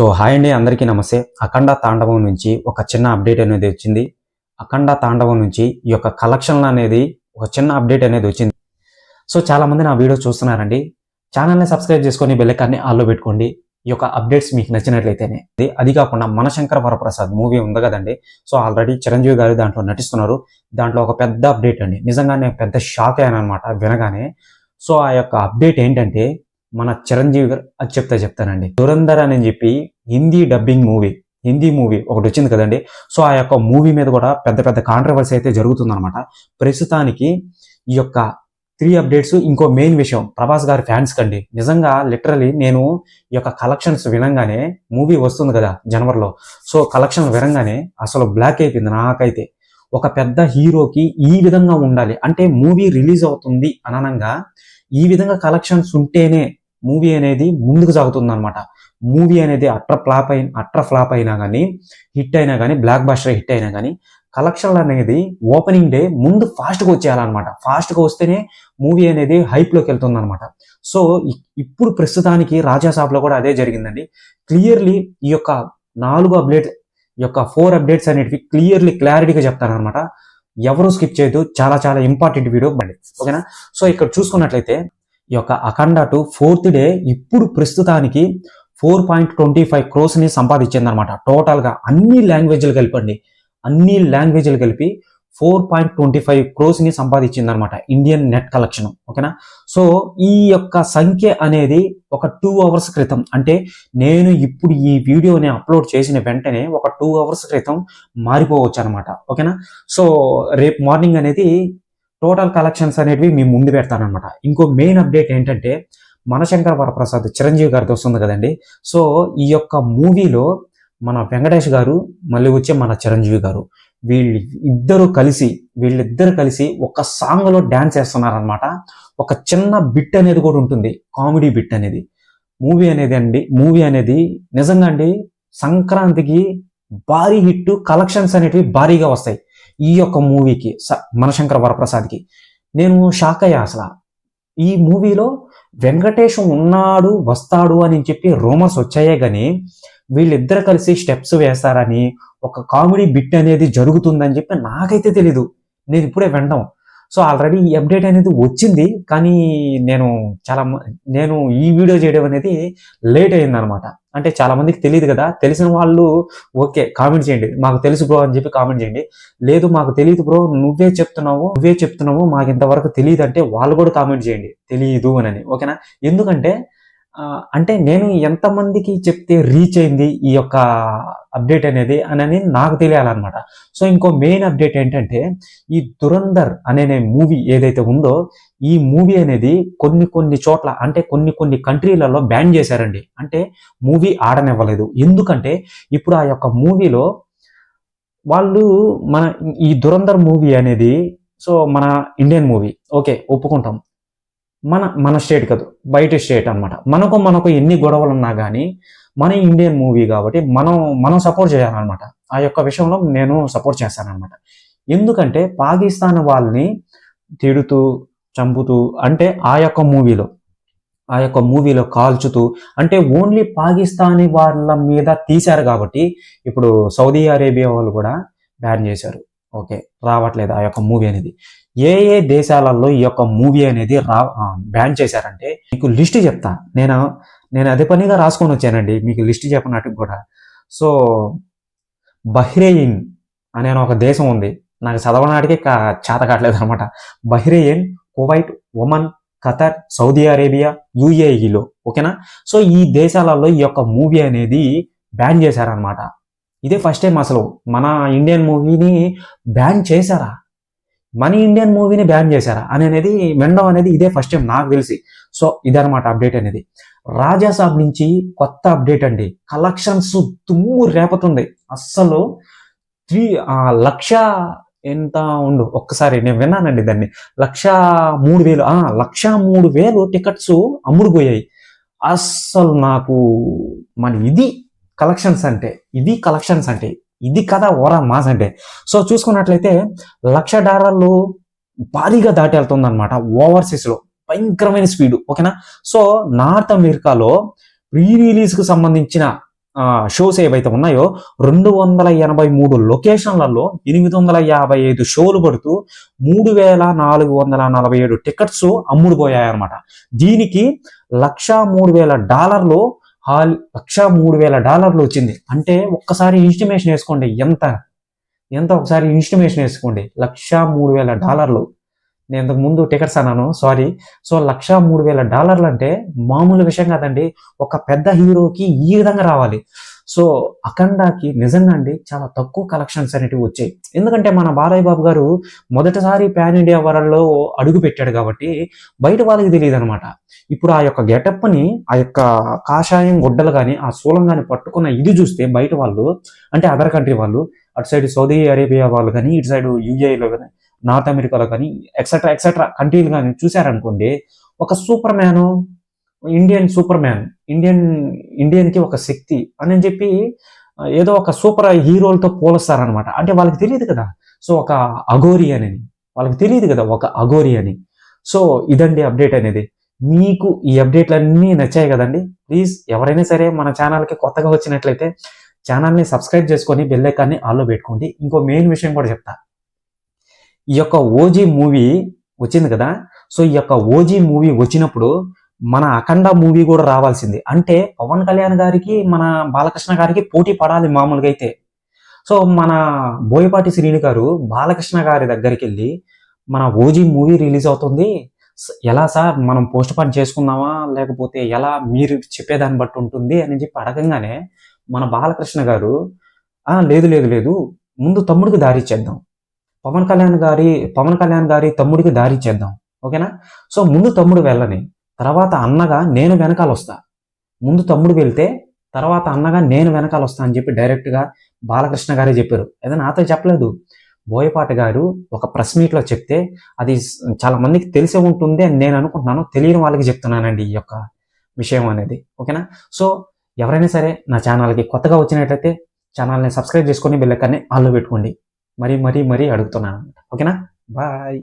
So hi అండి అందరికీ నమస్తే. అఖండ తాండవం నుంచి ఒక చిన్న అప్డేట్ అనేది వచ్చింది. అఖండ తాండవం నుంచి ఈ యొక్క కలెక్షన్ అనేది ఒక చిన్న అప్డేట్ అనేది వచ్చింది. సో చాలామంది నా వీడియో చూస్తున్నారండి. ఛానల్ని సబ్స్క్రైబ్ చేసుకొని బెల్లెకాన్ని ఆల్లో పెట్టుకోండి. ఈ యొక్క అప్డేట్స్ మీకు నచ్చినట్లయితేనే. అది- అది కాకుండా మనశంకర వరప్రసాద్ మూవీ ఉంది కదండి. సో ఆల్రెడీ చిరంజీవి గారు దాంట్లో నటిస్తున్నారు. దాంట్లో ఒక పెద్ద అప్డేట్ అండి. నిజంగానే పెద్ద షాక్ అయ్యాను అనమాట వినగానే. సో ఆ యొక్క అప్డేట్ ఏంటంటే మన చిరంజీవి గారు అది చెప్తా చెప్తానండి. దురంధర్ అని చెప్పి Hindi dubbing movie Hindi movie ఒకటి వచ్చింది కదండి. సో ఆ యొక్క మూవీ మీద కూడా పెద్ద పెద్ద కాంట్రవర్సీ అయితే జరుగుతుందనమాట ప్రస్తుతానికి ఈ యొక్క త్రీ అప్డేట్స్ ఇంకో మెయిన్ విషయం ప్రభాస్ గారి ఫ్యాన్స్ కండి. నిజంగా లిటరలీ నేను ఈ యొక్క కలెక్షన్స్ వినంగానే మూవీ వస్తుంది కదా జనవరిలో. సో కలెక్షన్ వినంగానే అసలు బ్లాక్ అయిపోయింది నాకైతే. ఒక పెద్ద హీరోకి ఈ విధంగా ఉండాలి. అంటే మూవీ రిలీజ్ అవుతుంది అననంగా ఈ విధంగా కలెక్షన్స్ ఉంటేనే మూవీ అనేది ముందుకు సాగుతుంది అనమాట మూవీ అనేది అట్ర ఫ్లాప్ అయిన అట్ర ఫ్లాప్ అయినా కానీ హిట్ అయినా కానీ బ్లాక్ బాస్టర్ హిట్ అయినా కానీ కలెక్షన్లు అనేది ఓపెనింగ్ డే ముందు ఫాస్ట్గా వచ్చేయాలన్నమాట. ఫాస్ట్గా వస్తేనే మూవీ అనేది హైప్లోకి వెళ్తుంది అనమాట సో ఇప్పుడు ప్రస్తుతానికి రాజాసాబ్లో కూడా అదే జరిగిందండి. క్లియర్లీ ఈ యొక్క నాలుగు అప్డేట్ ఈ యొక్క ఫోర్ అప్డేట్స్ అనేటివి క్లియర్లీ క్లారిటీగా చెప్తానమాట ఎవరు స్కిప్ చేయదు చాలా చాలా ఇంపార్టెంట్ వీడియో బండి. ఓకేనా? సో ఇక్కడ చూసుకున్నట్లయితే ఈ యొక్క అఖండ టు ఫోర్త్ డే ఇప్పుడు ప్రస్తుతానికి ఫోర్ పాయింట్ ట్వంటీ ఫైవ్ క్రోస్ని సంపాదించింది అనమాట టోటల్గా అన్ని లాంగ్వేజ్లు కలిపండి. అన్ని లాంగ్వేజ్లు కలిపి ఫోర్ పాయింట్ ట్వంటీ ఫైవ్ క్రోస్ని సంపాదించింది అనమాట ఇండియన్ నెట్ కలెక్షన్ ఓకేనా సో ఈ యొక్క సంఖ్య అనేది ఒక టూ అవర్స్ క్రితం. అంటే నేను ఇప్పుడు ఈ వీడియోని అప్లోడ్ చేసిన వెంటనే ఒక టూ అవర్స్ క్రితం మారిపోవచ్చు అనమాట ఓకేనా సో రేపు మార్నింగ్ అనేది టోటల్ కలెక్షన్స్ అనేవి మేము ముందు పెడతానమాట ఇంకో మెయిన్ అప్డేట్ ఏంటంటే మనశంకర వరప్రసాద్ చిరంజీవి గారితో వస్తుంది కదండి. సో ఈ యొక్క మూవీలో మన వెంకటేష్ గారు మళ్ళీ వచ్చే మన చిరంజీవి గారు వీళ్ళు ఇద్దరు కలిసి వీళ్ళిద్దరు కలిసి ఒక సాంగ్లో డ్యాన్స్ డాన్స్ చేస్తున్నారనమాట ఒక చిన్న బిట్ అనేది కూడా ఉంటుంది కామెడీ బిట్ అనేది. మూవీ అనేది అండి మూవీ అనేది నిజంగా అండి సంక్రాంతికి భారీ హిట్ కలెక్షన్స్ అనేటివి భారీగా వస్తాయి. ఈ యొక్క మూవీకి స- మనశంకర వరప్రసాద్కి. నేను షాక్ అయ్యా అసలు. ఈ మూవీలో వెంకటేష్ ఉన్నాడు వస్తాడు అని చెప్పి రూమర్స్ వచ్చాయే కానీ వీళ్ళిద్దరు కలిసి స్టెప్స్ వేస్తారని ఒక కామెడీ బిట్ అనేది జరుగుతుందని చెప్పి నాకైతే తెలీదు. నేను ఇప్పుడే వినడం. సో ఆల్రెడీ ఈ అప్డేట్ అనేది వచ్చింది కానీ నేను చాలా నేను ఈ వీడియో చేయడం అనేది లేట్ అయింది అనమాట అంటే చాలా మందికి తెలియదు కదా. తెలిసిన వాళ్ళు ఓకే కామెంట్ చేయండి. మాకు తెలుసు బ్రో అని చెప్పి కామెంట్ చేయండి. లేదు మాకు తెలియదు బ్రో నువ్వే చెప్తున్నావు నువ్వే చెప్తున్నావు మాకు ఇంతవరకు తెలియదు అంటే వాళ్ళు కూడా కామెంట్ చేయండి. తెలియదు అని ఓకేనా? ఎందుకంటే అంటే నేను ఎంతమందికి చెప్తే రీచ్ అయింది ఈ యొక్క అప్డేట్ అనేది అని నాకు తెలియాలన్నమాట. సో ఇంకో మెయిన్ అప్డేట్ ఏంటంటే ఈ దురంధర్ అనే మూవీ ఏదైతే ఉందో ఈ మూవీ అనేది కొన్ని కొన్ని చోట్ల అంటే కొన్ని కొన్ని కంట్రీలలో బ్యాన్ చేశారండి. అంటే మూవీ ఆడనివ్వలేదు. ఎందుకంటే ఇప్పుడు ఆ యొక్క మూవీలో వాళ్ళు మన ఈ దురందర్ మూవీ అనేది సో మన ఇండియన్ మూవీ ఓకే ఒప్పుకుంటాం. మన మన స్టేట్ కాదు బయట స్టేట్ అన్నమాట. మనకు మనకు ఎన్ని గొడవలు ఉన్నా కానీ మన ఇండియన్ మూవీ కాబట్టి మనం మనం సపోర్ట్ చేయాలన్నమాట. ఆ యొక్క విషయంలో నేను సపోర్ట్ చేస్తానన్నమాట. ఎందుకంటే పాకిస్తాన్ వాళ్ళని తిడుతూ చంపుతూ అంటే ఆ యొక్క మూవీలో ఆ యొక్క మూవీలో కాల్చుతూ అంటే ఓన్లీ పాకిస్తానీ వాళ్ళ మీద తీశారు కాబట్టి ఇప్పుడు సౌదీ అరేబియా వాళ్ళు కూడా బ్యాన్ చేశారు. ఓకే రావట్లేదు ఆ యొక్క మూవీ అనేది. ఏ ఏ దేశాలలో ఈ యొక్క మూవీ అనేది రా బ్యాన్ చేశారంటే మీకు లిస్ట్ చెప్తా. నేను నేను అదే పనిగా రాసుకొని వచ్చానండి. మీకు లిస్ట్ చెప్పినట్టు కూడా. సో బహ్రెయిన్ అనే ఒక దేశం ఉంది. నాకు చదవనాటికి కా- చేత కావట్లేదు అనమాట. Bahrain Kuwait Oman Qatar Saudi Arabia యుఏఈలో ఓకేనా? సో ఈ దేశాలలో ఈ యొక్క మూవీ అనేది బ్యాన్ చేశారనమాట. ఇదే ఫస్ట్ టైం అసలు. మన ఇండియన్ మూవీని బ్యాన్ చేశారా? మనీ ఇండియన్ మూవీని బ్యాన్ చేశారా అని అనేది వినడం అనేది ఇదే ఫస్ట్ టైం నాకు తెలిసి. సో ఇదనమాట అప్డేట్ అనేది. రాజాసాబ్ నుంచి కొత్త అప్డేట్ అండి. కలెక్షన్స్ తుమ్ము రేపుతుంది. అస్సలు త్రీ లక్ష ఎంత ఉండు? ఒక్కసారి నేను విన్నానండి దాన్ని. లక్ష మూడు వేలు లక్ష మూడు వేలు టికెట్స్ అమ్ముడుపోయాయి. అస్సలు నాకు మరి ఇది కలెక్షన్స్ అంటే ఇది కలెక్షన్స్ అంటే ఇది కదా ఓరా మాస్ అంటే. సో చూసుకున్నట్లయితే లక్ష డాలర్లు భారీగా దాటి వెళ్తుంది అనమాట భయంకరమైన స్పీడ్ ఓకేనా? సో నార్త్ అమెరికాలో ప్రీ రిలీజ్కు సంబంధించిన షోస్ ఏవైతే ఉన్నాయో రెండు వందల ఎనభై మూడు లొకేషన్లలో ఎనిమిది వందల యాభై ఐదు షోలు పడుతూ మూడు వేల నాలుగు వందల నలభై ఏడు టికెట్స్ అమ్ముడుపోయాయన్నమాట. దీనికి లక్ష మూడు వేల డాలర్లు హాల్ లక్ష మూడు వేల డాలర్లు వచ్చింది. అంటే ఒక్కసారి ఇన్స్టిమేషన్ వేసుకోండి. ఎంత? ఎంత ఒకసారి ఇన్స్టిమేషన్ వేసుకోండి. లక్ష మూడు వేల డాలర్లు. నేను ఇంతకు ముందు టికెట్స్ అన్నాను. సారీ సో లక్ష మూడు వేల డాలర్లు అంటే మామూలు విషయం కాదండి. ఒక పెద్ద హీరోకి ఈ విధంగా రావాలి. సో అఖండాకి నిజంగా అండి చాలా తక్కువ కలెక్షన్స్ అనేటివి వచ్చాయి. ఎందుకంటే మన బాలయ్య బాబు గారు మొదటిసారి పాన్ ఇండియా వరల్డ్లో అడుగు పెట్టాడు కాబట్టి బయట వాళ్ళకి తెలియదు అనమాట ఇప్పుడు ఆ యొక్క గెటప్ని ఆ యొక్క కాషాయం గుడ్డలు కానీ ఆ సూలం కానీ పట్టుకున్న ఇది చూస్తే బయట వాళ్ళు అంటే అదర్ కంట్రీ వాళ్ళు అటు సైడ్ సౌదీ అరేబియా వాళ్ళు కానీ ఇటు సైడ్ యూఏలో కానీ నార్త్ అమెరికాలో కానీ ఎక్సెట్రా ఎక్సెట్రా కంట్రీలు కానీ చూశారనుకోండి ఒక superman Indian superman Indian ఇండియన్కి ఒక శక్తి అని చెప్పి ఏదో ఒక సూపర్ హీరోలతో పోలుస్తారనమాట అంటే వాళ్ళకి తెలియదు కదా. సో ఒక అఘోరి అని. వాళ్ళకి తెలియదు కదా ఒక అఘోరి అని. సో ఇదండి అప్డేట్ అనేది. మీకు ఈ అప్డేట్లన్నీ నచ్చాయి కదండి? ప్లీజ్ ఎవరైనా సరే మన ఛానల్కి కొత్తగా వచ్చినట్లయితే ఛానల్ని సబ్స్క్రైబ్ చేసుకొని బెల్ ఐకాన్ని ఆల్లో పెట్టుకోండి. ఇంకో మెయిన్ విషయం కూడా చెప్తా. ఈ యొక్క ఓజీ మూవీ వచ్చింది కదా. సో ఈ యొక్క ఓజీ మూవీ వచ్చినప్పుడు మన అఖండ మూవీ కూడా రావాల్సింది. అంటే పవన్ కళ్యాణ్ గారికి మన బాలకృష్ణ గారికి పోటీ పడాలి మామూలుగా అయితే. సో మన బోయపాటి శ్రీని గారు బాలకృష్ణ గారి దగ్గరికి వెళ్ళి మన ఓజీ మూవీ రిలీజ్ అవుతుంది. ఎలా సార్ మనం పోస్ట్ పాన్ చేసుకుందామా? లేకపోతే ఎలా మీరు చెప్పేదాన్ని బట్టి ఉంటుంది అని చెప్పి అడగంగానే మన బాలకృష్ణ గారు లేదు లేదు లేదు ముందు తమ్ముడికి దారి ఇచ్చేద్దాం. పవన్ కళ్యాణ్ గారి పవన్ కళ్యాణ్ గారి తమ్ముడికి దారి ఇచ్చేద్దాం. ఓకేనా? సో ముందు తమ్ముడు వెళ్ళని తర్వాత అన్నగా నేను వెనకాల వస్తా. ముందు తమ్ముడు వెళ్తే తర్వాత అన్నగా నేను వెనకాల వస్తా అని చెప్పి డైరెక్ట్గా బాలకృష్ణ గారే చెప్పారు. ఏదో నాతో చెప్పలేదు. బోయపాటి గారు ఒక ప్రెస్ మీట్లో చెప్తే అది చాలా మందికి తెలిసే ఉంటుంది అని నేను అనుకుంటున్నాను. తెలియని వాళ్ళకి చెప్తున్నానండి ఈ యొక్క విషయం అనేది. ఓకేనా? సో ఎవరైనా సరే నా ఛానల్కి కొత్తగా వచ్చినట్లయితే ఛానల్ని సబ్స్క్రైబ్ చేసుకొని బెల్లెక్కని ఆల్లో పెట్టుకోండి. మరీ మరీ మరీ అడుగుతున్నాను ఓకేనా? బాయ్.